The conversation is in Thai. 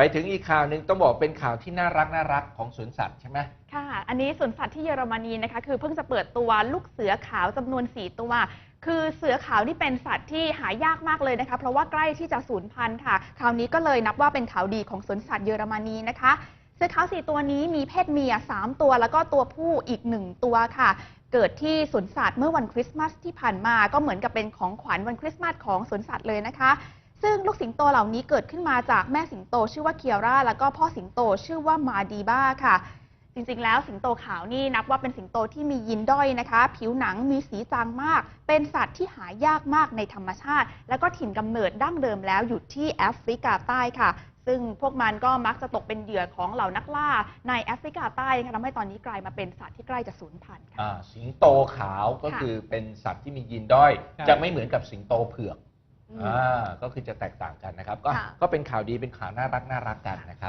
ไปถึงอีกข่าวหนึ่งต้องบอกเป็นข่าวที่น่ารักน่ารักของสวนสัตว์ใช่ไหมค่ะ อันนี้สวนสัตว์ที่เยอรมนีนะคะคือเพิ่งจะเปิดตัวลูกเสือขาวจำนวน 4 ตัว คือเสือขาวนี่เป็นสัตว์ที่หายากมากเลยนะคะ เพราะว่าใกล้ที่จะสูญพันธุ์ค่ะ คราวนี้ก็เลยนับว่าเป็นข่าวดีของสวนสัตว์เยอรมนีนะคะเสือขาว4ตัวนี้มีเพศเมีย 3 ตัว แล้วก็ตัวผู้อีก 1 ตัวค่ะ เกิดที่สวนสัตว์เมื่อวันคริสต์มาสที่ผ่านมาก็เหมือนกับเป็นของขวัญวันคริสต์มาสของสวนสัตว์เลยนะคะ ซึ่งลูกสิงโตเหล่านี้เกิดขึ้นมาจากแม่สิงโตชื่อว่าเคียร่า แล้วก็พ่อสิงโตชื่อว่ามาดีบ้าค่ะ จริงๆ แล้วสิงโตขาวนี่นับว่าเป็นสิงโตที่มียีนด้อยนะคะ ผิวหนังมีสีจางมาก เป็นสัตว์ที่หายากมากในธรรมชาติ แล้วก็ถิ่นกำเนิดดั้งเดิมแล้วอยู่ที่แอฟริกาใต้ค่ะ ซึ่งพวกมันก็มักจะตกเป็นเหยื่อของเหล่านักล่าในแอฟริกาใต้นะคะทำให้ตอนนี้กลายมาเป็นสัตว์ที่ใกล้จะสูญพันธุ์ค่ะ อ่าสิงโตขาวก็ค่ะ คือเป็นสัตว์ที่มียีนด้อย ครับ จะไม่เหมือนกับสิงโตเผือกอืม อ่าก็คือจะแตกต่างกันนะครับ ก็ค่ะ ก็เป็นข่าวดีเป็นข่าวน่ารักน่ารักกันนะครับ